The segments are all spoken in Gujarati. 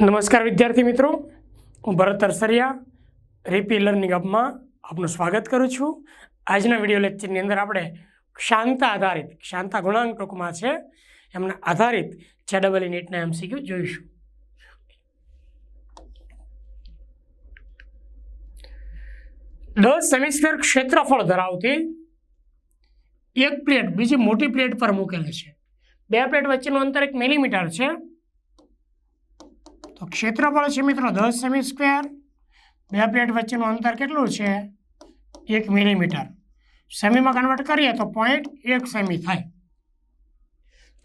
નમસ્કાર વિદ્યાર્થી મિત્રો. હું ભરત અરસરિયા રેપી લર્નિંગ હબમાં આપનું સ્વાગત કરું છું. આજના વીડિયો લેક્ચરની અંદર આપણે ક્ષાંતા આધારિત, ક્ષાંતા ગુણાંક ટૂંકમાં છે. એમના આધારિત જે ડબલ નીટના એમસીક્યુ જોઈશું. દસ સેમિસ્ટર ક્ષેત્રફળ ધરાવતી એક પ્લેટ, બીજી મોટી પ્લેટ પર મૂકેલી છે. બે પ્લેટ વચ્ચેનું અંતર એક મિલીમીટર છે. તો ક્ષેત્રફળ છે મિત્રો દસ સેમી સ્ક્વેર. બે પ્લેટ વચ્ચેનું અંતર કેટલું છે? એક મિલીમીટર. સેમીમાં કન્વર્ટ કરીએ તો પોઈન્ટ એક સેમી થાય.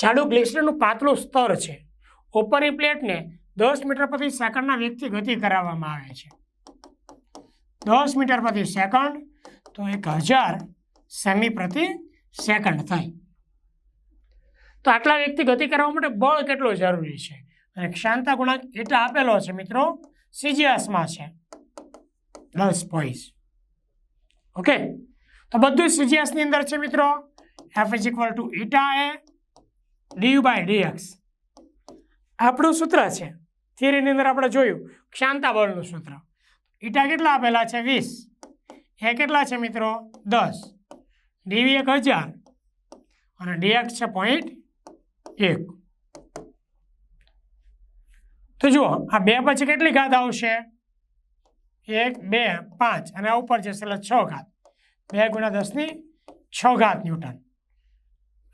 જાડુ ગ્લેશિયરનું પાતળું સ્તર છે. ઉપરની પ્લેટને દસ મીટર પ્રતિ સેકન્ડના વેગથી ગતિ કરાવવામાં આવે છે. દસ મીટર પ્રતિ સેકન્ડ તો એક હજાર સેમી પ્રતિ સેકન્ડ થાય. તો આટલા વ્યક્તિ ગતિ કરવા માટે બળ કેટલું જરૂરી છે? અને ક્ષાંતા ગુણાંક એટલે આપેલો છે મિત્રો, સીજીએસમાં છે. દસ પોઈસ ઓકે તો બધું સીજીએસની અંદર છે મિત્રો. F is equal to eta A DU by DX આપણું સૂત્ર છે. થિયરીની અંદર આપણે જોયું. ક્ષાંતા બળનું સૂત્ર. ઈટા કેટલા આપેલા છે? વીસ. એ કેટલા છે મિત્રો? દસ. ડીવી એક હજાર અને ડીએક્સ છે પોઈન્ટ એક. તો જુઓ, આ બે પછી કેટલી ઘાત આવશે? એક, બે, પાંચ. અને આ ઉપર જશે એટલે છ ઘાત. બે ગુણ્યા દસની છ ઘાત ન્યૂટન.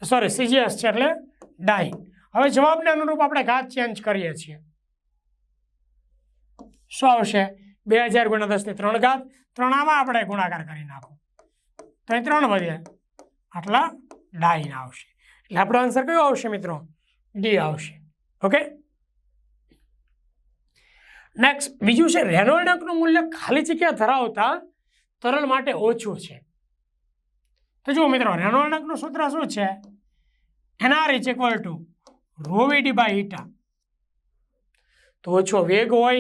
સોરી સીજીએસ છે એટલે ડાઈ. હવે જવાબને અનુરૂપ આપણે ઘાત ચેન્જ કરીએ છીએ. શું આવશે? બે હજાર ગુણ્યા દસની ત્રણ ઘાત. ત્રણ આમાં આપણે ગુણાકાર કરી નાખો. તો ત્રણ વધ્યા આટલા ડાઈન આવશે. એટલે આપણો આન્સર કયો આવશે મિત્રો? ડી આવશે. ઓકે? નેક્સ્ટ બીજું છે રેનોલ્ડકનું મૂલ્ય ખાલી જગ્યા ધરાવતા તરલ માટે ઓછું છે. તો જુઓ મિત્રો રેનોલ્ડકનું સૂત્ર શું છે? NR is equal to rho VD by eta તો ઓછો વેગ હોય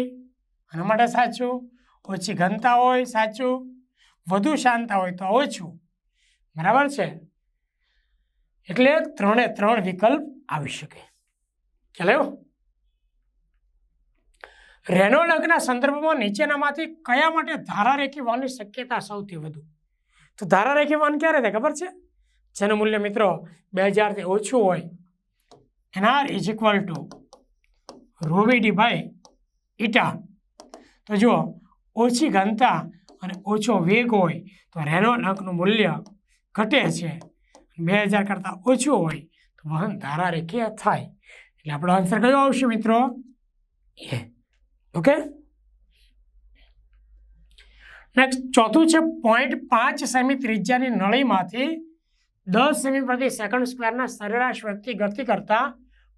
એના માટે સાચું. ઓછી ઘનતા હોય, સાચું. વધુ શાંતા હોય તો ઓછું. બરાબર છે? એટલે ત્રણે ત્રણ વિકલ્પ આવી શકે. ખ્યાલ રેનોલ્ડ અંકના સંદર્ભમાં નીચેનામાંથી કયા માટે ધારારેખી વહનની શક્યતા સૌથી વધુ? તો ધારારેખી વહન ક્યારે થાય ખબર છે? જેનું મૂલ્ય મિત્રો બે હજારથી ઓછું હોય. NR is equal to rho VD by eta. તો જુઓ, ઓછી ઘનતા અને ઓછો વેગ હોય તો રેનોલ્ડ અંકનું મૂલ્ય ઘટે છે. બે હજાર કરતાં ઓછું હોય તો વહન ધારારેખીય થાય? એટલે આપણો આન્સર કયો આવશે મિત્રો? એ. ઓકે નેક્સ્ટ ચોથું છે પોઈન્ટ પાંચ સેમી ત્રિજ્યાની નળીમાંથી દસ સેમી પ્રતિ સેકન્ડ સ્ક્વેરના સરેરાશ વ્યક્તિ ગતિ કરતા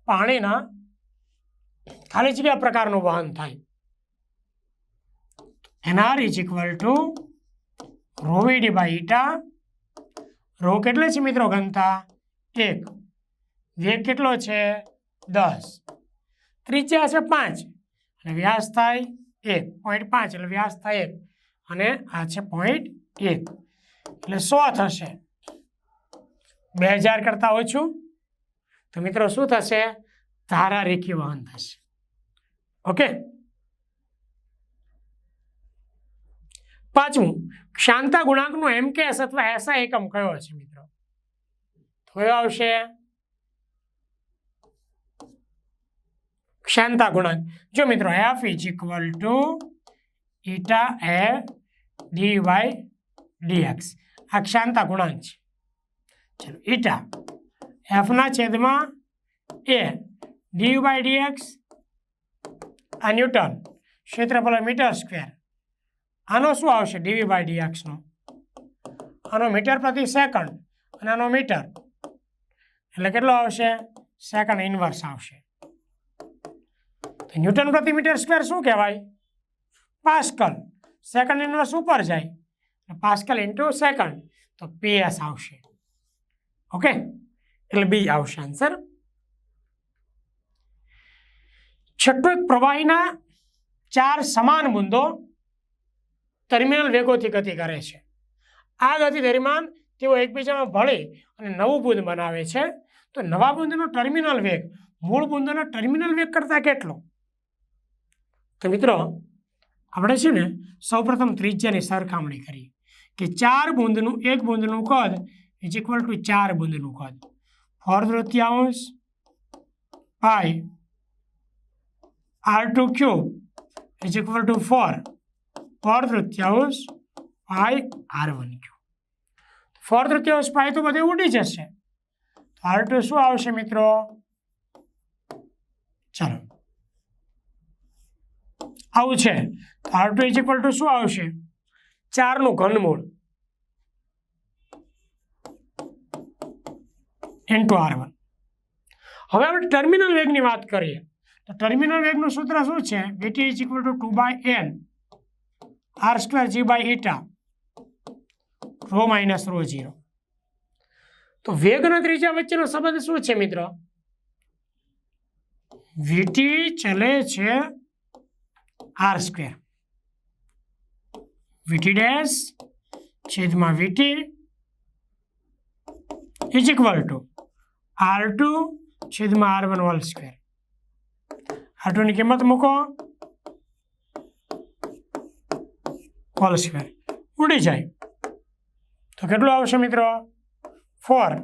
પાણીના ખાલી જગ્યા પ્રકારનું વહન થાય. NR is equal to rho VD by eta rho કેટલે છે મિત્રો ઘનતા? એક. વેગ કેટલો છે? દસ. ત્રિજ્યા છે પાંચ. અને વ્યાસ થાય એક. પોઈન્ટ પાંચ, એટલે વ્યાસ થાય એક. અને આ છે પોઈન્ટ એક. એટલે સો થશે. બે હજાર કરતાં ઓછું. તો મિત્રો શું થશે? ધારારેખી વહન થશે. ઓકે? પાંચમું ક્ષાંતા ગુણાંકનો એમકેએસ અથવા એસઆઈ એકમ કયો છે મિત્રો? કયો આવશે. ક્ષાંતા ગુણાંક. જો મિત્રો F is equal to eta A D Y DX આ ક્ષાંતા ગુણાંક છે. ચલો ઈટા એફના છેદમાં એ ડી બાય ડીએક્સ આ ન્યૂટન. ક્ષેત્રફળ મીટર સ્ક્વેર. આનો શું આવશે? ડીવી બાય ડીએક્સનો આનો મીટર પ્રતિ સેકન્ડ અને આનો મીટર એટલે કેટલો આવશે? સેકન્ડ ઇન્વર્સ આવશે. તો ન્યૂટન પ્રતિ મીટર સ્ક્વેર શું કહેવાય? પાસ્કલ. સેકન્ડ ઇન્વર્સ ઉપર જાય. પાસ્કલ ઇન્ટુ સેકન્ડ તો પીએસ આવશે. ઓકે? એટલે બી આવશે આન્સર છઠ્ઠો પ્રવાહીના ચાર સમાન બુંદો ટર્મિનલ વેગોથી ગતિ કરે છે. આ ગતિ દરમિયાન તેઓ એકબીજામાં ભળી અને નવું બુંદ બનાવે છે. તો નવા બુંદનો ટર્મિનલ વેગ, મૂળ બુંદના ટર્મિનલ વેગ કરતાં કેટલો? તો મિત્રો, આપણે છે ને સૌપ્રથમ ત્રિજ્યાની સરખામણી કરી કે ચાર બુંદનું એક બુંદનું કદ ઇઝ ઇક્વલ ટુ ચાર બુંદનું કદ. ફોર તૃતીયાંશ pi R two cube is equal to four four તૃતીયાંશ પાય આર વન ફોર તૃતીયાંશ પાઈ તો બધે ઉડી જશે. આર ટુ શું આવશે મિત્રો? ચાલો. આવું છે. R two is equal to શું આવશે? ચારનું ઘનમૂળ ઇન્ટુ આર વન હવે આપણે ટર્મિનલ વેગની વાત કરીએ. તો ટર્મિનલ વેગનું સૂત્ર શું છે? VT is equal to two by N R square G by eta rho minus rho zero. તો વેગના ત્રિજ્યા વચ્ચેનો સંબંધ શું છે મિત્રો? વીટી ચલે છે આર સ્ક્વેર. વીટી ડેશ છેદમાં VT is equal to R two છેદમાં R one whole square. R ટુની કિંમત મૂકો. હોલ સિવાય. ઉડી જાય. તો કેટલું આવશે મિત્રો? Four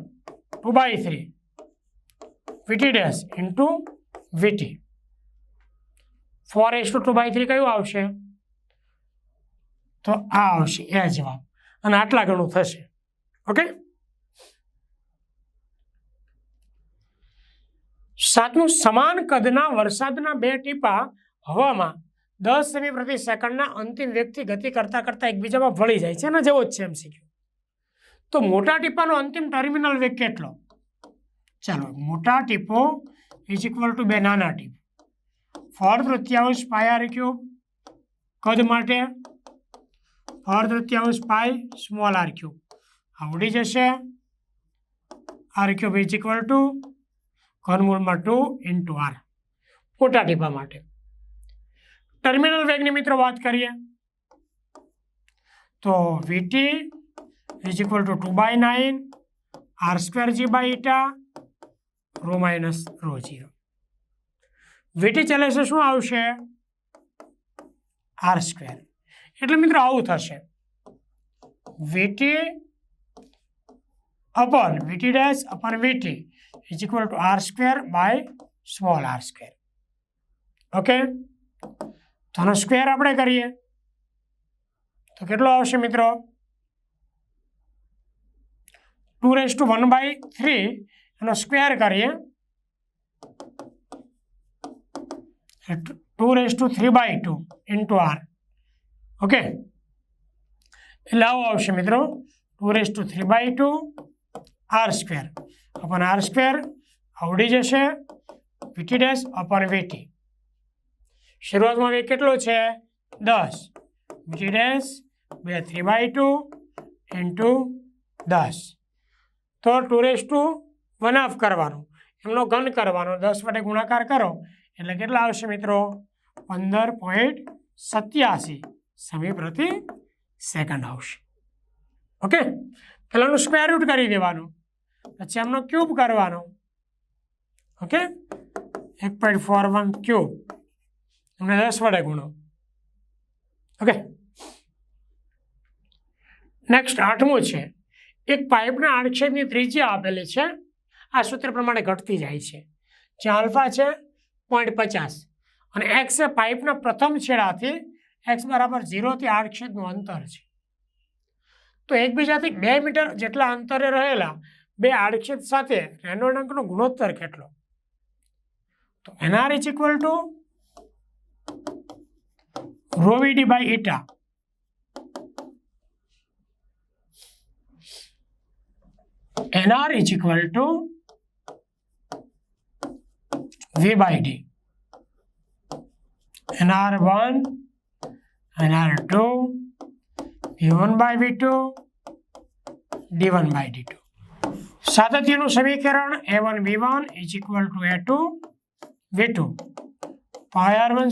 two by three VT dash into VT four S two two by three કયું આવશે? તો આ આવશે. એ જવાબ. અને આટલા ઘણું થશે. ઓકે સાતમું, સમાન કદના વરસાદના બે ટીપા હવામાં દસ સેમી પ્રતિ સેકન્ડના અંતિમ વેગથી ગતિ કરતાં કરતાં એકબીજામાં ભળી જાય છે એના જેવો જ છે એમ શીખ્યું તો મોટા ટીપાનો અંતિમ ટર્મિનલ વેગ કેટલો? ચાલો, મોટા ટીપો ઇઝ ઇક્વલ ટુ બે નાના ટીપ. ફળ તૃતીયાંશ પાય આર ક્યુબ કદ માટે? ફળ તૃતીયાંશ પાય સ્મોલ આર ક્યુબ આવડી જશે. R cube is equal to ઘનમૂળમાં two into R મોટા ટીપા માટે. ટર્મિનલ વેગની મિત્રો વાત કરીએ તો VT is equal to two by nine R square G by eta rho minus rho zero VT ચાલે છે શું આવશે આર સ્ક્વેર એટલે મિત્રો આવું થશે VT upon VT dash upon VT is equal to R square by small R square okay તો આનો સ્ક્વેર આપણે કરીએ. તો કેટલો આવશે મિત્રો? Two raise to one by three એનો સ્ક્વેર કરીએ. Two raise to three by two into R okay? એટલે આવું આવશે મિત્રો. Two raise to three by two R square upon R square આવડી જશે. વીટી ડેશ અપન વીટી શરૂઆતમાં વેગ કેટલો છે? દસ. ડેશ બે થ્રી બાય ટુ ઇન્ટુ દસ. તો two raise to one half કરવાનું. એમનો ઘન કરવાનો. દસ વડે ગુણાકાર કરો. એટલે કેટલા આવશે મિત્રો? પંદર પોઈન્ટ સત્યાસી. સમી પ્રતિ સેકન્ડ આવશે. ઓકે? પહેલાંનું સ્ક્વેર રૂટ કરી દેવાનું. પછી એમનો ક્યુબ કરવાનો. ઓકે? એક પોઈન્ટ ફોર વન ક્યુબ એમને દસ વડે ગુણો. ઓકે નેક્સ્ટ આઠમું છે. એક પાઇપના આડછેદની ત્રિજ્યા આપેલી છે. આ સૂત્ર પ્રમાણે ઘટતી જાય છે. જ્યાં આલ્ફા છે પોઈન્ટ પચાસ. અને એક્સ એ પાઇપના પ્રથમ છેડાથી એક્સ બરાબર ઝીરોથી આડછેદનું અંતર છે. તો એકબીજાથી બે મીટર જેટલા અંતરે રહેલા બે આડછેદ સાથે રેનોલ્ડ અંકનો ગુણોત્તર કેટલો? તો NR is equal to rho VD by eta nr is equal to v by d nr1 nr2 v1 by v2 d1 by d2 સાતત્યનું સમીકરણ a1 v1 is equal to a2 v2 pi r1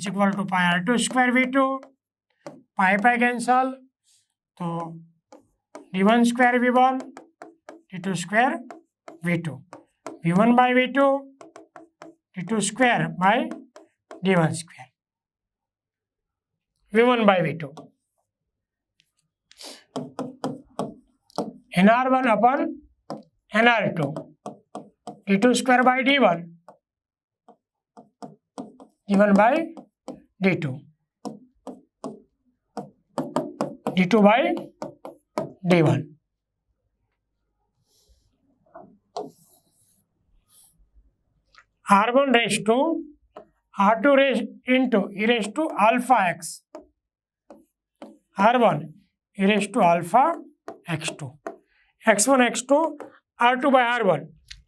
square v1 is equal to pi r2 square v2 pi pi cancel. તો D one square V one D two square V two V one by V two D two square by D one square V one by V two NR one upon NR two D two square by D one D one by D two D two by D one R one raise to R two raise into E raise to alpha X R one E raise to alpha X two X one X two R two by R one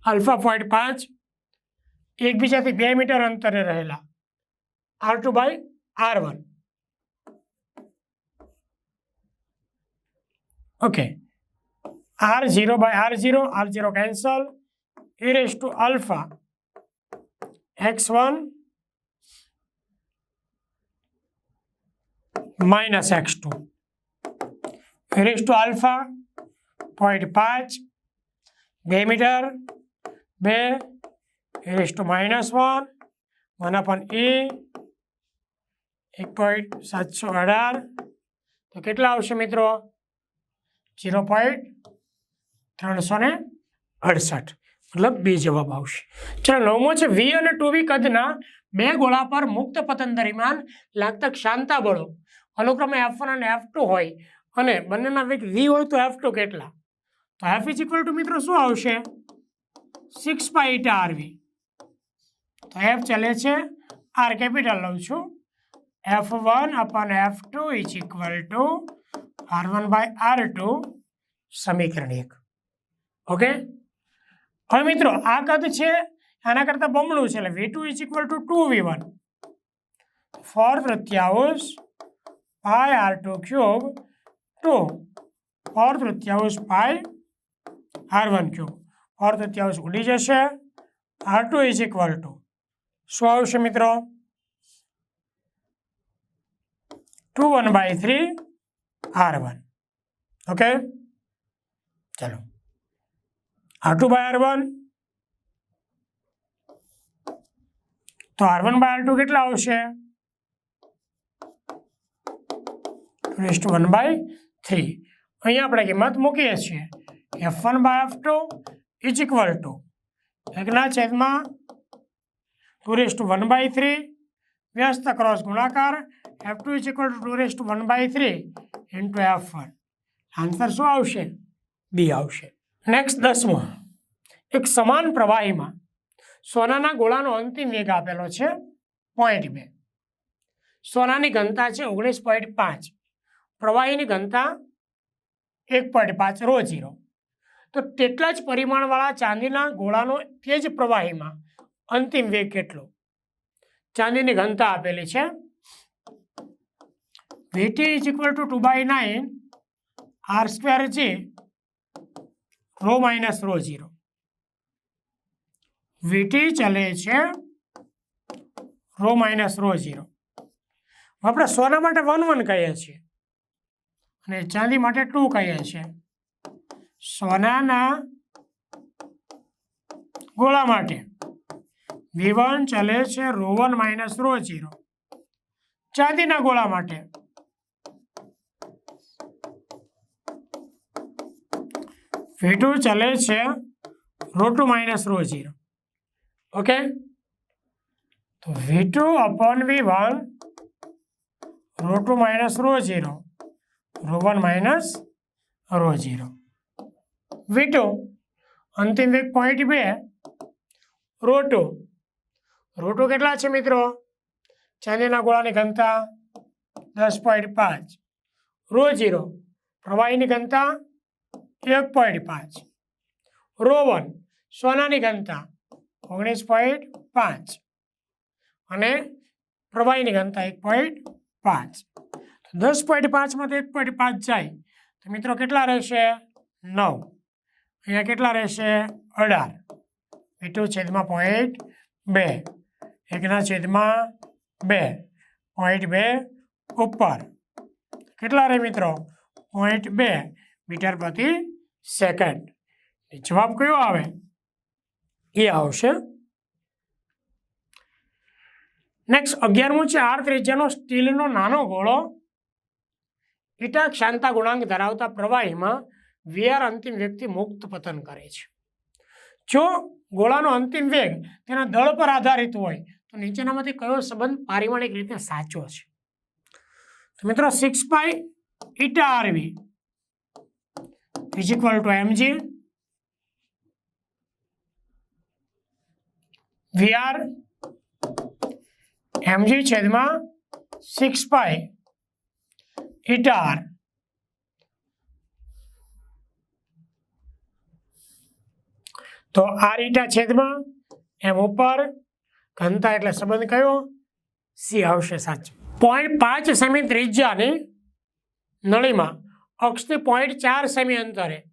alpha point પાંચ એકબીજાથી બે મીટર અંતરે રહેલા R two by R one okay R zero by R zero R zero cancel alpha X one minus X two E raise to alpha point પાંચ બે મીટર, બે E raise to minus one one upon E એક પોઈન્ટ સાતસો અઢાર. તો કેટલા આવશે મિત્રો? ઝીરો પોઈન્ટ ત્રણસો ને અડસઠ. મતલબ બી જવાબ આવશે. ચાલો નવમો છે વી અને ટુ વી કદના બે ગોળા પર મુક્ત પતન દરમિયાન લાગતા ક્ષાંતા બળો. અનુક્રમે એફ વન અને એફ ટુ હોય અને બંનેના વેગ વી હોય તો એફ ટુ કેટલા? તો એફ ઇઝ ઇક્વલ ટુ મિત્રો શું આવશે? Six by eight R V તો એફ ચાલે છે આર કેપિટલ લઉં છું. F one upon F two is equal to R one by R two સમીકરણ એક. ઓકે હવે મિત્રો, આ કદ છે, આના કરતાં બમણું છે, એટલે V two is equal to two V one four તૃતીયાંશ pi R two cube two four તૃતીયાંશ pi R one cube four તૃત્યાઉસ ઉડી જશે. R two is equal to શું આવશે મિત્રો? Two one by three R one okay ચલો R two by R one તો R one by R two કેટલા આવશે? Raise to one by three અહીંયા આપણે કિંમત મૂકીએ છીએ. F one by F two is equal to એકના છેદમાં ટુ વન બાય થ્રી વ્યસ્ત ક્રોસ ગુણાકાર F two is equal to two raised one by three into F one answer શું આવશે? બી આવશે. નેક્સ્ટ દસમાં એક સમાન પ્રવાહીમાં સોનાના ગોળાનો અંતિમ વેગ આપેલો છે પોઈન્ટ બે. સોનાની ઘનતા છે ઓગણીસ પોઈન્ટ પાંચ. પ્રવાહીની ઘનતા એક પોઈન્ટ પાંચ રો જીરો તો તેટલા જ પરિમાણવાળા ચાંદીના ગોળાનો તે જ પ્રવાહીમાં અંતિમ વેગ કેટલો? ચાંદીની ઘનતા આપેલી છે. VT is equal to two by nine R square G rho minus rho zero VT ચલે છે રો માઇનસ રો ઝીરો આપણે સોના માટે વન વન કહીએ છીએ અને ચાંદી માટે ટુ કહીએ છીએ. સોનાના ગોળા માટે વી વન ચલે છે rho one minus rho zero ચાંદીના ગોળા માટે. વી ટુ ચલે છે rho two minus rho zero okay? તો V two upon V one rho two minus rho zero rho one minus rho zero V two અંતિમ વેગ પોઈન્ટ બે. રો ટુ રો કેટલા છે મિત્રો? ચાંદીના ગોળાની ઘનતા દસ પોઈન્ટ પાંચ. રો ઝીરો પ્રવાહીની ઘનતા એક પોઈન્ટ પાંચ. Rho one. સોનાની ઘનતા ઓગણીસ પોઈન્ટ પાંચ. અને પ્રવાહીની ઘનતા એક પોઈન્ટ પાંચ. દસ પોઈન્ટ પાંચમાંથી એક પોઈન્ટ પાંચ જાય. તો મિત્રો કેટલા રહેશે? નવ. અહીંયા કેટલા રહેશે? અઢાર. મીઠું છેદમાં પોઈન્ટ બે. એકના છેદમાં બે, પોઈન્ટ બે ઉપર. કેટલા રહે મિત્રો? પોઈન્ટ બે મીટર પ્રતિ સેકન્ડ. જવાબ કયો આવે? એ આવશે. નેક્સ્ટ અગિયારમું છે આર ત્રિજ્યાનો સ્ટીલનો નાનો ગોળો. ઇટા ક્ષાંતા ગુણાંક ધરાવતા પ્રવાહીમાં વીઆર અંતિમ વ્યક્તિ મુક્ત પતન કરે છે. જો ગોળાનો અંતિમ વેગ તેના દળ પર આધારિત હોય નીચેનામાંથી કયો સંબંધ પારિમાણિક રીતે સાચો છે? તો મિત્રો six pi eta RV is two MG VR MG છેદમાં સિક્સ પાઈ ઇટા આર તો આર ઇટા છેદમાં એમ ઉપર ઘનતા એટલે સંબંધ કયો? સી આવશે સાચો. પોઈન્ટ પાંચ સેમી ત્રિજ્યાની નળીમાં અક્ષથી પોઈન્ટ ચાર સેમી અંતરે.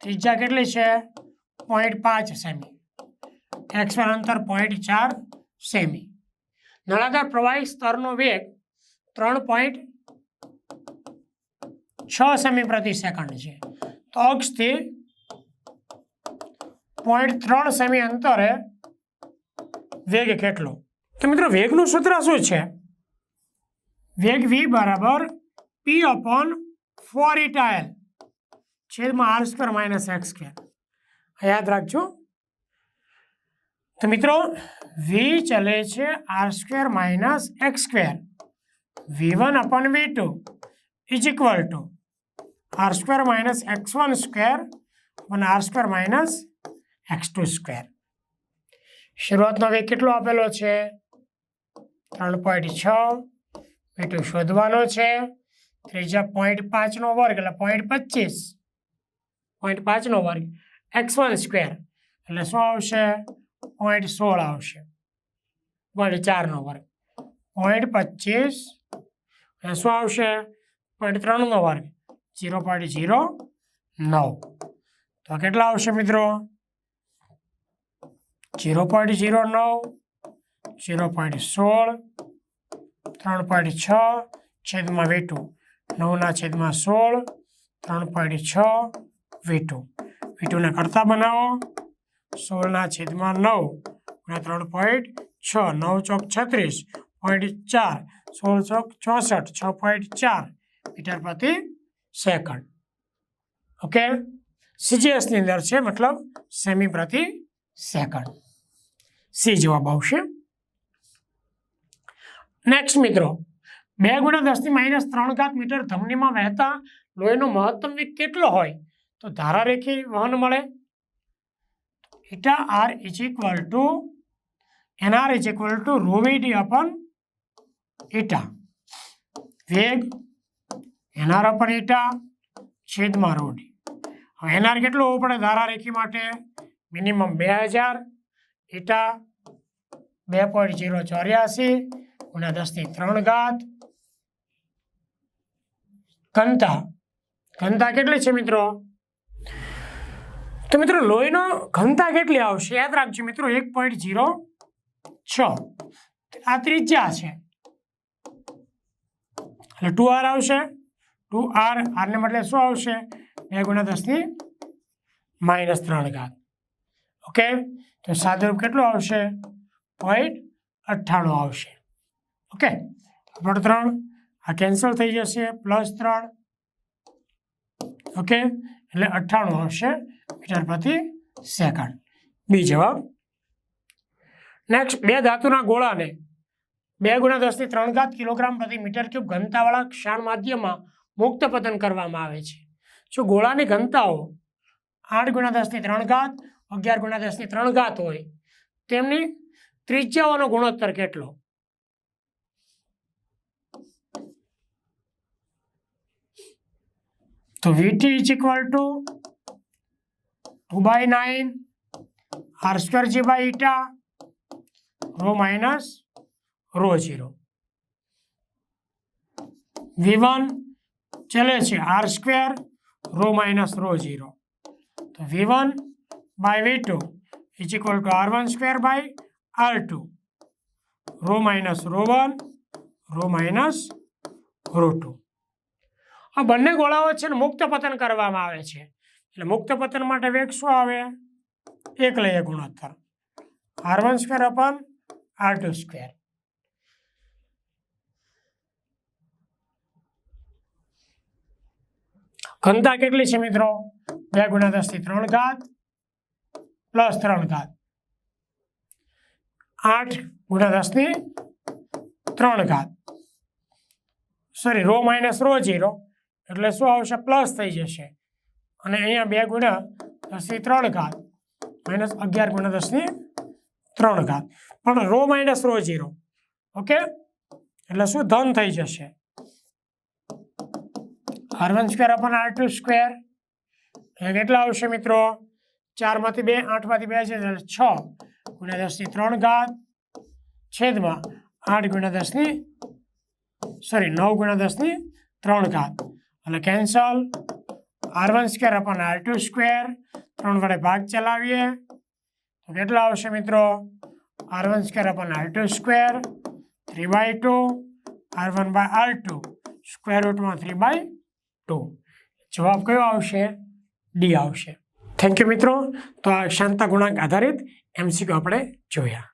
ત્રિજ્યા કેટલી છે? પોઈન્ટ પાંચ સેમી. એક્સ અંતર પોઈન્ટ ચાર સેમી. નળાકાર પ્રવાહી સ્તરનો વેગ ત્રણ પોઈન્ટ છ સેમી પ્રતિ સેકન્ડ છે. તો અક્ષથી પોઈન્ટ ત્રણ સેમી અંતરે વેગ કેટલો? તો મિત્રો, વેગનું સૂત્ર શું છે? વેગ વી બરાબર P upon four eta L છેદમાં R square minus X square યાદ રાખજો. તો મિત્રો વી ચલે છે R square minus X square V one upon V two is equal to R square minus X one square અને R square minus X two square શરૂઆતનો વેગ કેટલો આપેલો છે? ત્રણ પોઈન્ટ છ. મીટું શોધવાનો છે. ત્રીજા પોઈન્ટ પાંચનો વર્ગ, એટલે પોઈન્ટ પચીસ. પોઈન્ટ પાંચનો વર્ગ, એક્સ વન સ્ક્વેર. એટલે શું આવશે? પોઈન્ટ સોળ આવશે. પોઈન્ટ ચારનો વર્ગ. પોઈન્ટ પચીસ. એટલે શું આવશે? પોઈન્ટ ત્રણનો વર્ગ, ઝીરો પોઈન્ટ ઝીરો નવ. તો કેટલા આવશે મિત્રો? ઝીરો પોઈન્ટ ઝીરો નવ, જીરો પોઈન્ટ સોળ, ત્રણ પોઈન્ટ છ છેદમાં વીટું નવના છેદમાં સોળ, ત્રણ પોઈન્ટ છ વીટુ વીટુને કરતા બનાવો. સોળના છેદમાં નવ અને ત્રણ પોઈન્ટ છ. નવ ચોક છત્રીસ, પોઈન્ટ ચાર. સોળ ચોક ચોસઠ, છ પોઈન્ટ ચાર મીટર પ્રતિ સેકન્ડ. ઓકે? સીજીએસની અંદર છે, મતલબ સેમી પ્રતિ સેકન્ડ. સી જવાબ આવશે. નેક્સ્ટ મિત્રો, બે ગુણ્યા દસની માઇનસ ત્રણ ઘાત મીટર ધમનીમાં વહેતા લોહીનો મહત્તમ વેગ કેટલો હોય? તો ધારારેખી વહન મળે. Eta R is equal to, NR is equal to rho VD upon eta વેગ, એનઆર અપન ઇટા છેદમાં હવે એનઆર કેટલો હોવો પડે ધારારેખી માટે? મિનિમમ બે હજાર. ઇટા બે પોઈન્ટ જીરો ચોર્યાસી ગુણ્યા દસની ત્રણ ઘાત. ઘનતા. ઘનતા કેટલી છે મિત્રો? તો મિત્રો લોહીનો ઘનતા કેટલી આવશે? યાદ રાખજો મિત્રો, એક પોઈન્ટ જીરો છ. આ ત્રિજ્યા છે. એટલે ટુ આર આવશે. ટુ આર આરને બદલે શું આવશે? બે ગુણ્યા દસની માઇનસ ત્રણ ઘાત. ઓકે? તો સાદુરૂપ કેટલું આવશે? પોઈન્ટ અઠ્ઠાણું આવશે. ઓકે પણ ત્રણ, આ કેન્સલ થઈ જશે પ્લસ ત્રણ. ઓકે એટલે અઠ્ઠાણું આવશે મીટર પ્રતિ સેકન્ડ બી જવાબ. નેક્સ્ટ બે ધાતુના ગોળાને, બે ગુણ્યા દસથી ત્રણ ઘાત કિલોગ્રામ પ્રતિ મીટર ક્યુબ ઘનતાવાળા ક્ષાણ માધ્યમમાં મુક્ત પતન કરવામાં આવે છે. જો ગોળાની ઘનતાઓ આઠ ગુણ્યા દસથી ત્રણ ઘાત અગિયાર ગુણ્યા દસની ત્રણ ઘાત હોય, તેમની ત્રિજ્યાઓનો ગુણોત્તર કેટલો? તો V T is equal to two by nine R square G by eta rho minus rho zero V one ચલે છે R square rho minus rho zero તો V one by V two equal to two R one square by R two rho minus minus rho rho minus rho આ બંને ગોળાઓ વચ્ચે મુક્ત પતન કરવામાં આવે છે. એટલે મુક્ત પતન માટે વેગ શું આવે? એક લઈએ ગુણોત્તર. R one square upon R two square ઘનતા કેટલી છે મિત્રો? બે ગુણ્યા દસથી ત્રણ ઘાત. પ્લસ ત્રણ ઘાત. આઠ ગુણ્યા દસની ત્રણ ઘાત. Sorry rho minus rho zero. એટલે શું આવશે? પ્લસ થઈ જશે. અને અહીંયા બે ગુણ્યા દસની ત્રણ ઘાત. માઇનસ અગિયાર ગુણ્યા દસની ત્રણ ઘાત. પણ rho minus rho zero. Okay? એટલે શું? ધન થઈ જશે. R one square upon R two square કેટલા આવશે મિત્રો? ચારમાંથી બે, આઠમાંથી બે છે છ ગુણ્યા દસની ત્રણ ઘાત, છેદમાં આઠ ગુણ્યા દસની સોરી નવ ગુણ્યા દસની ત્રણ ઘાત. એટલે cancel R one square upon R two square ત્રણ વડે ભાગ ચલાવીએ. તો કેટલા આવશે મિત્રો? R one square upon R two square three by two R one by R two square રૂટમાં three by two જવાબ કયો આવશે? ડી આવશે. થેન્ક યુ મિત્રો. તો આ શાંતા ગુણાંક આધારિત એમસીક્યુ આપણે જોયા.